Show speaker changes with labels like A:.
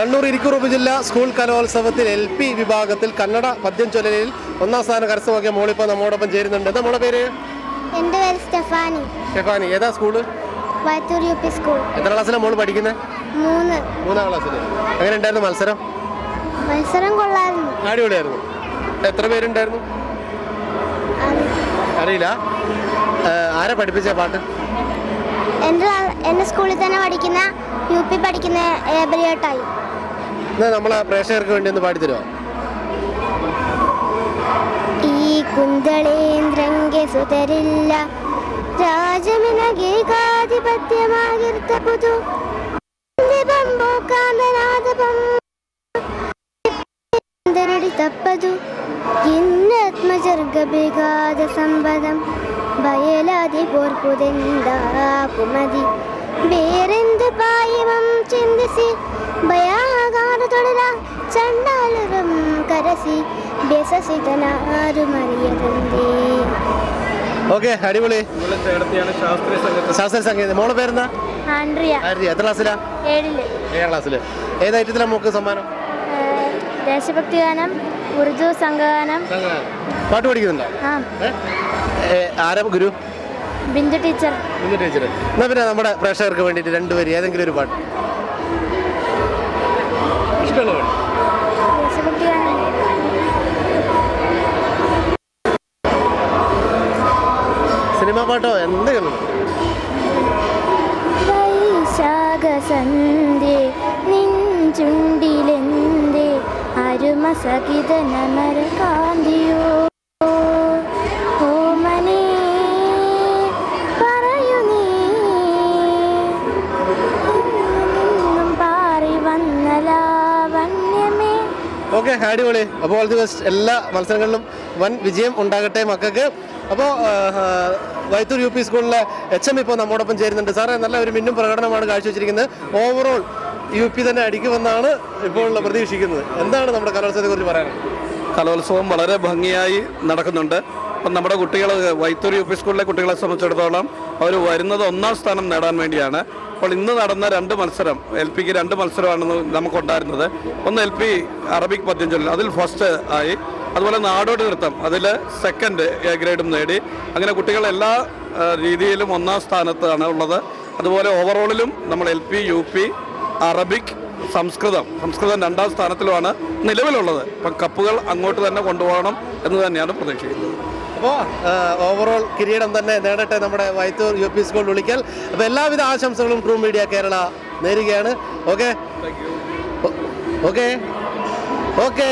A: കണ്ണൂർ ഇരിക്കുറുപ്പ് ജില്ലാ സ്കൂൾ കലോത്സവത്തിൽ L P വിഭാഗത്തിൽ കന്നഡ പദ്യം ചൊല്ലലിൽ ഒന്നാം സ്ഥാനം കരസ്ഥമാക്കിയ മോളിപ്പോൾ നമ്മോടൊപ്പം ചേരുന്നുണ്ട്. എന്താ മോളെ പേര്?
B: എന്റെ പേര് സ്റ്റെഫാനി.
A: സ്റ്റെഫാനി ഏതാ school?
B: Vayathur U P school.
A: എത്ര ക്ലാസ്സിലാണ് മോൾ പഠിക്കുന്നത്
B: മൂന്ന്.
A: മൂന്നാം ക്ലാസ്സിൽ എങ്ങനെ ഉണ്ടായിരുന്നു മത്സരം?
B: മത്സരം കൊള്ളായിരുന്നു.
A: അടിപൊളിയായിരുന്നു. എത്ര പേരുണ്ടായിരുന്നു? അറിയില്ല. ആരെ പഠിപ്പിച്ച പാട്ട്?
B: എന്റെ എന്റെ സ്കൂളിൽ തന്നെ പഠിക്കുന്ന യു പി പഠിക്കുന്ന ഏബരിയേട്ടായി
A: നമ്മളെ പ്രേക്ഷകർക്ക് വേണ്ടി ഒന്ന് പാടിത്തരുമോ
B: ഈ കുന്തളേന്ദ്രങ്കെ സുതരില്ല. ചിന്തിച്ച് ഭയാ തുടരാ ചണ്ടാളുകം കരസി വ്യസസിതനാരുമറിയതേ
A: ഓക്കെ അടിപൊളി.
C: ശാസ്ത്രീയ
A: സംഗീതം. മോളെ പേരെന്താ?
B: ആൻഡ്രിയ.
A: ആൻഡ്രിയ. എത്ര ക്ലാസ്സിലാ?
B: ഏഴിൽ.
A: ഏഴാം ക്ലാസ്സിൽ ഏത് മോക്ക് സമ്മാനം?
B: ദേശഭക്തി ഗാനം ഉറുദു സംഘഗാനം
A: പാട്ട് പഠിക്കുന്നുണ്ടോ? ആരാ ഗുരു?
B: ബിന്ദു ടീച്ചർ.
A: ബിന്ദു ടീച്ചർ എന്നാ പിന്നെ നമ്മുടെ പ്രേക്ഷകർക്ക് വേണ്ടിയിട്ട് രണ്ടുപേരും ഏതെങ്കിലും ഒരു പാട്ട്. സിനിമാ പാട്ടോ? എന്ത്
B: വൈശാഖ സന്ധ്യ നെഞ്ചുണ്ടിലെന്തേ അരുമ സഹിത കാന്തിയോ
A: ഓക്കെ അടിപൊളി. അപ്പോൾ ഓൾ ദി ബെസ്റ്റ് എല്ലാ മത്സരങ്ങളിലും വൻ വിജയം ഉണ്ടാകട്ടെ മക്കൾക്ക്. അപ്പോൾ വൈത്തൂർ യു പി സ്കൂളിലെ എച്ച് എം ഇപ്പോൾ നമ്മോടൊപ്പം ചേരുന്നുണ്ട്. സാറേ നല്ല ഒരു മിന്നും പ്രകടനമാണ് കാഴ്ചവെച്ചിരിക്കുന്നത്. ഓവറോൾ യു പി തന്നെ അടിക്കുമെന്നാണ് ഇപ്പോൾ പ്രതീക്ഷിക്കുന്നത്. എന്താണ് നമ്മുടെ കലോത്സവത്തെക്കുറിച്ച് പറയാനുള്ളത്?
C: കലോത്സവം വളരെ ഭംഗിയായി നടക്കുന്നുണ്ട്. അപ്പം നമ്മുടെ കുട്ടികൾ വൈത്തൂർ യു പി സ്കൂളിലെ കുട്ടികളെ സംബന്ധിച്ചിടത്തോളം അവർ വരുന്നത് ഒന്നാം സ്ഥാനം നേടാൻ വേണ്ടിയാണ്. അപ്പോൾ ഇന്ന് നടന്ന രണ്ട് മത്സരം എൽ പിക്ക് രണ്ട് മത്സരമാണ് നമുക്കുണ്ടായിരുന്നത്. ഒന്ന് എൽ പി അറബിക് പദ്യം ചൊല്ലൽ അതിൽ ഫസ്റ്റ് ആയി. അതുപോലെ നാടോടി നൃത്തം അതിൽ സെക്കൻഡ് എ ഗ്രേഡും നേടി. അങ്ങനെ കുട്ടികൾ എല്ലാ രീതിയിലും ഒന്നാം സ്ഥാനത്താണ് ഉള്ളത്. അതുപോലെ ഓവറോളിലും നമ്മൾ L P U P Arabic സംസ്കൃതം. സംസ്കൃതം രണ്ടാം സ്ഥാനത്തിലുമാണ് നിലവിലുള്ളത്. അപ്പം കപ്പുകൾ അങ്ങോട്ട് തന്നെ കൊണ്ടുപോകണം എന്ന് തന്നെയാണ് പ്രതീക്ഷിക്കുന്നത്.
A: അപ്പോൾ ഓവറോൾ കിരീടം തന്നെ നേടട്ടെ നമ്മുടെ വൈത്തൂർ യു പി സ്കൂൾ വിളിക്കൽ. അപ്പോൾ എല്ലാവിധ ആശംസകളും ട്രൂ മീഡിയ കേരള നേരുകയാണ്. Okay okay okay